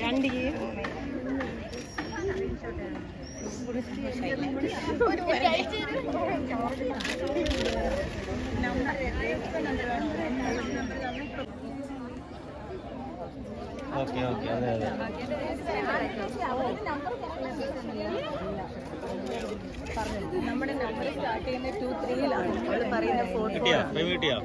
രണ്ട് okay okay അതെ അതെ. നമ്മുടെ നമ്പർ സ്റ്റാർട്ട് ചെയ്യുന്ന ടു ത്രീയിലാണ് അവൾ പറയുന്ന ഫോട്ടോ കിട്ടിയോ കിട്ടിയോ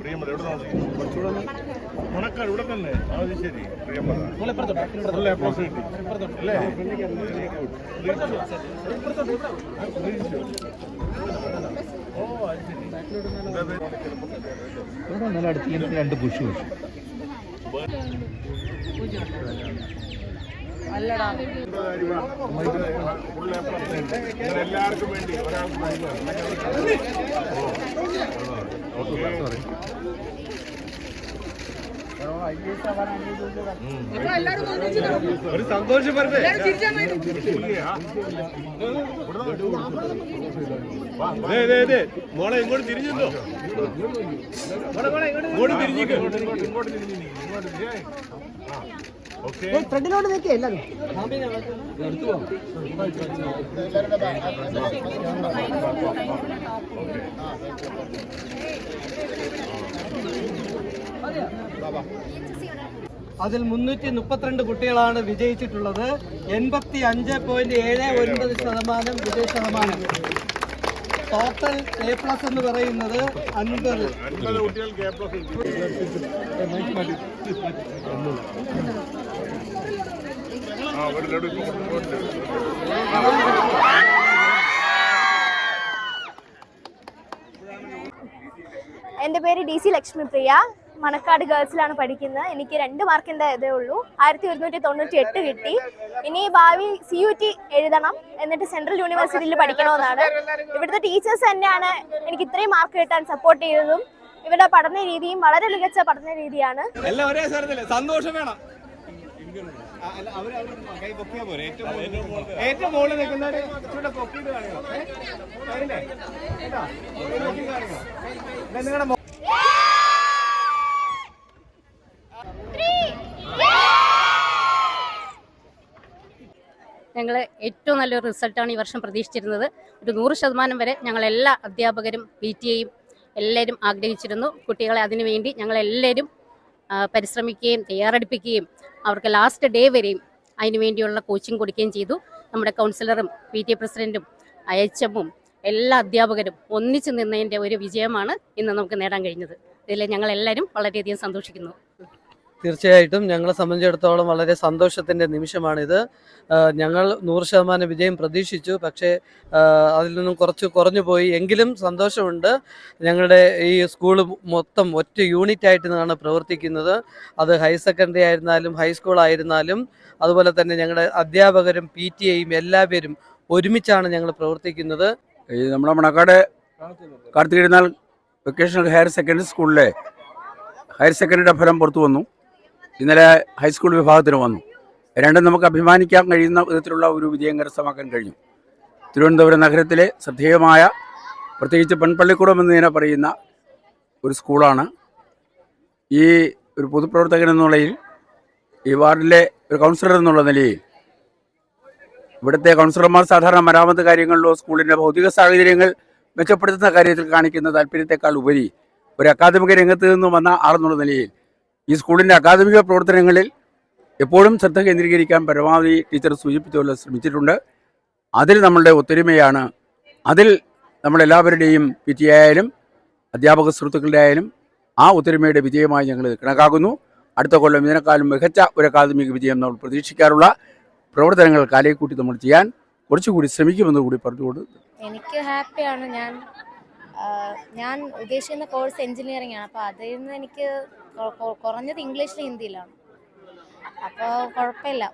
പ്രിയമത എവിടെ കുറച്ചുകൂടെ മണക്കാട് ഇവിടെ തന്നെ. അത് ശരി. പ്രിയമത നല്ല അപ്രോസ് കിട്ടി. അല്ലേ? ഓ അത് ശരി? ഇവിടെ നല്ല അടുത്ത് രണ്ട് പുഷ് വെച്ചു എല്ലാവർക്കും വേണ്ടി ഒരാൾക്ക് ഒരു സന്തോഷം പറഞ്ഞേ മോളെ ഇങ്ങോട്ട് തിരിഞ്ഞല്ലോ ഇങ്ങോട്ട് തിരിഞ്ഞിട്ട് ഇങ്ങോട്ട് തിരിഞ്ഞു. ഇങ്ങോട്ട് തിരിഞ്ഞേ. ഫ്രണ്ടിലോട്ട് നിൽക്കേ എല്ലാവരും അതിൽ മുന്നൂറ്റി മുപ്പത്തിരണ്ട് കുട്ടികളാണ് വിജയിച്ചിട്ടുള്ളത്. എൺപത്തി അഞ്ച് പോയിന്റ് ഏഴ് ഒൻപത് ശതമാനം വിജയ ശതമാനം. ടോട്ടൽ എ പ്ലസ് എന്ന് പറയുന്നത് അൻപത്. കുട്ടികൾക്ക് എ പ്ലസ് ആ എന്റെ പേര് ഡി സി ലക്ഷ്മിപ്രിയ. മണക്കാട് ഗേൾസിലാണ് പഠിക്കുന്നത്. എനിക്ക് രണ്ട് മാർക്കിന്റെ ഇതേ ഉള്ളൂ. ആയിരത്തി ഒരുന്നൂറ്റി തൊണ്ണൂറ്റി എട്ട് കിട്ടി. ഇനി ഭാവി സി യു ടി എഴുതണം. എന്നിട്ട് സെൻട്രൽ യൂണിവേഴ്സിറ്റിയിൽ പഠിക്കണമെന്നാണ്. ഇവിടുത്തെ ടീച്ചേഴ്സ് തന്നെയാണ് എനിക്ക് ഇത്രയും മാർക്ക് കിട്ടാൻ സപ്പോർട്ട് ചെയ്തതും. ഇവരുടെ പഠന രീതിയും വളരെ മികച്ച പഠന രീതിയാണ്. എല്ലാം ഒരേ സന്തോഷം വേണം. ഏറ്റവും മുകളിൽ നിൽക്കുന്നവര് ഇച്ചിരി പൊക്കിയിട്ട് കാണിക്കണം? അതില്ലേ? കേട്ടോ? കാണിക്കണം. നിങ്ങളുടെ ഞങ്ങൾ ഏറ്റവും നല്ലൊരു റിസൾട്ടാണ് ഈ വർഷം പ്രതീക്ഷിച്ചിരുന്നത് ഒരു നൂറ് ശതമാനം വരെ ഞങ്ങളെല്ലാ അധ്യാപകരും പി ടി എയും എല്ലാവരും ആഗ്രഹിച്ചിരുന്നു കുട്ടികളെ അതിനുവേണ്ടി ഞങ്ങളെല്ലാവരും പരിശ്രമിക്കുകയും തയ്യാറെടുപ്പിക്കുകയും അവർക്ക് ലാസ്റ്റ് ഡേ വരെയും അതിനുവേണ്ടിയുള്ള കോച്ചിങ് കൊടുക്കുകയും ചെയ്തു. നമ്മുടെ കൗൺസിലറും പി ടി എ പ്രസിഡന്റും എച്ച് എമ്മും എല്ലാ അധ്യാപകരും ഒന്നിച്ചു നിന്നതിന്റെ ഒരു വിജയമാണ് ഇന്ന് നമുക്ക് നേടാൻ കഴിഞ്ഞത്. ഇതിൽ ഞങ്ങളെല്ലാവരും വളരെയധികം സന്തോഷിക്കുന്നു. തീർച്ചയായിട്ടും ഞങ്ങളെ സംബന്ധിച്ചിടത്തോളം വളരെ സന്തോഷത്തിന്റെ നിമിഷമാണിത്. ഞങ്ങൾ നൂറ് ശതമാനം വിജയം പ്രതീക്ഷിച്ചു. പക്ഷേ അതിൽ നിന്നും കുറച്ച് കുറഞ്ഞു പോയി. എങ്കിലും സന്തോഷമുണ്ട്. ഞങ്ങളുടെ ഈ സ്കൂൾ മൊത്തം ഒറ്റ യൂണിറ്റ് ആയിട്ട് നിന്നാണ് പ്രവർത്തിക്കുന്നത്. അത് ഹയർ സെക്കൻഡറി ആയിരുന്നാലും ഹൈസ്കൂൾ ആയിരുന്നാലും അതുപോലെ തന്നെ ഞങ്ങളുടെ അധ്യാപകരും പി ടി എയും എല്ലാവരും ഒരുമിച്ചാണ് ഞങ്ങൾ പ്രവർത്തിക്കുന്നത്. നമ്മുടെ Manacaud Karthikathirunal vocational higher secondary സ്കൂളിലെ ഹയർ സെക്കൻഡറിയുടെ ഫലം പുറത്തു വന്നു. ഇന്നലെ ഹൈസ്കൂൾ വിഭാഗത്തിന് വന്നു. രണ്ടും നമുക്ക് അഭിമാനിക്കാൻ കഴിയുന്ന വിധത്തിലുള്ള ഒരു വിജയം കരസ്ഥമാക്കാൻ കഴിഞ്ഞു. തിരുവനന്തപുരം നഗരത്തിലെ ശ്രദ്ധേയമായ പ്രത്യേകിച്ച് പെൺപള്ളിക്കൂടം എന്ന് തന്നെ പറയുന്ന ഒരു സ്കൂളാണ്. ഈ ഒരു പൊതുപ്രവർത്തകൻ എന്നുള്ള നിലയിൽ ഈ വാർഡിലെ ഒരു കൗൺസിലർ എന്നുള്ള നിലയിൽ ഇവിടുത്തെ കൗൺസിലർമാർ സാധാരണ മരാമത്ത് കാര്യങ്ങളിലോ സ്കൂളിന്റെ ഭൗതിക സാഹചര്യങ്ങൾ മെച്ചപ്പെടുത്തുന്ന കാര്യത്തിൽ കാണിക്കുന്ന താല്പര്യത്തെക്കാൾ ഉപരി ഒരു അക്കാദമിക രംഗത്ത് നിന്നും വന്ന ആളെന്നുള്ള നിലയിൽ ഈ സ്കൂളിന്റെ അക്കാദമിക പ്രവർത്തനങ്ങളിൽ എപ്പോഴും ശ്രദ്ധ കേന്ദ്രീകരിക്കാൻ പരമാവധി ടീച്ചർ സൂചിപ്പിച്ചുകൊണ്ട് ശ്രമിച്ചിട്ടുണ്ട്. അതിൽ നമ്മളുടെ ഒത്തൊരുമയാണ്. അതിൽ നമ്മളെല്ലാവരുടെയും പി ടി ആയാലും അധ്യാപക സുഹൃത്തുക്കളുടെ ആയാലും ആ ഒത്തൊരുമയുടെ വിജയമായി ഞങ്ങൾ കണക്കാക്കുന്നു. അടുത്ത കൊല്ലം ഇതിനേക്കാളും മികച്ച ഒരു അക്കാദമിക വിജയം നമ്മൾ പ്രതീക്ഷിക്കാറുള്ള പ്രവർത്തനങ്ങൾ കാലയെക്കൂട്ടി നമ്മൾ ചെയ്യാൻ കുറച്ചുകൂടി ശ്രമിക്കുമെന്ന് കൂടി പറഞ്ഞുകൊണ്ട് എനിക്ക് ഹാപ്പിയാണ്. ഞാൻ ഞാൻ ഉദ്ദേശിക്കുന്ന കോഴ്സ് എഞ്ചിനീയറിംഗ് ആണ്. അപ്പോൾ അതിൽ നിന്ന് എനിക്ക് കുറഞ്ഞത് ഇംഗ്ലീഷിലും ഹിന്ദിയിലാണ്. അപ്പോൾ കുഴപ്പമില്ല.